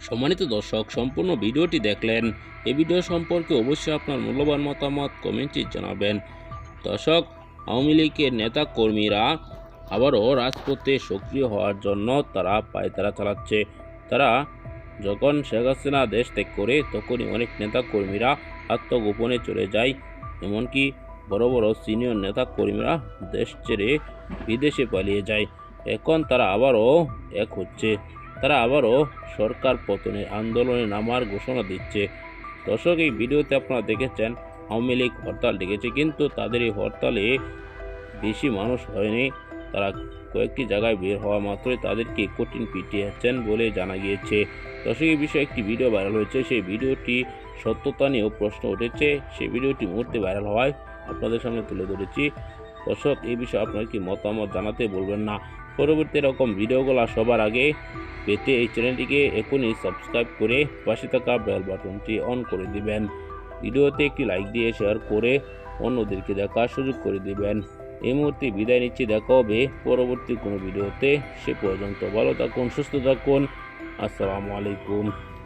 সম্মানিত দর্শক, সম্পূর্ণ ভিডিওটি দেখলেন। এই ভিডিও সম্পর্কে অবশ্যই আপনার মূল্যবান মতামত কমেন্টে জানাবেন। দর্শক, আওয়ামী লীগের নেতা কর্মীরা আবারও রাজপথে সক্রিয় হওয়ার জন্য তারা পায়তারা চালাচ্ছে। তারা যখন শেখ হাসিনা দেশ ত্যাগ করে, তখনই অনেক নেতা কর্মীরা আত্মগোপনে চলে যায়। এমনকি বড় বড় সিনিয়র নেতা কর্মীরা দেশ ছেড়ে বিদেশে পালিয়ে যায়। এখন তারা আবারও এক হচ্ছে। তারা আবারও সরকার পতনের আন্দোলনে নামার ঘোষণা দিচ্ছে। দর্শক, এই ভিডিওতে আপনারা দেখেছেন, আওয়ামী লীগ হরতাল ডেকেছে, কিন্তু তাদের এই হরতালে বেশি মানুষ হয়নি। তারা কয়েকটি জায়গায় বের হওয়া মাত্রই তাদেরকে কঠিন পিটিয়েছেন বলে জানা গিয়েছে। দর্শক, এই বিষয়ে একটি ভিডিও ভাইরাল হয়েছে। সেই ভিডিওটি সত্যতা নিয়েও প্রশ্ন উঠেছে। সেই ভিডিওটি মুহূর্তে ভাইরাল হওয়ায় আপনাদের সামনে তুলে ধরেছি। দর্শক, এই বিষয়ে আপনার কি মতামত জানাতে বলবেন না। পরবর্তী এরকম ভিডিওগুলো সবার আগে পেতে এই চ্যানেলটিকে এখনই সাবস্ক্রাইব করে পাশে থাকা বেল বাটনটি অন করে দিবেন। ভিডিওতে একটি লাইক দিয়ে শেয়ার করে অন্যদেরকে দেখার সুযোগ করে দিবেন। এই মুহূর্তে বিদায় নিচ্ছি, দেখা হবে পরবর্তী কোনো ভিডিওতে। সে পর্যন্ত ভালো থাকুন, সুস্থ থাকুন। আসসালামু আলাইকুম।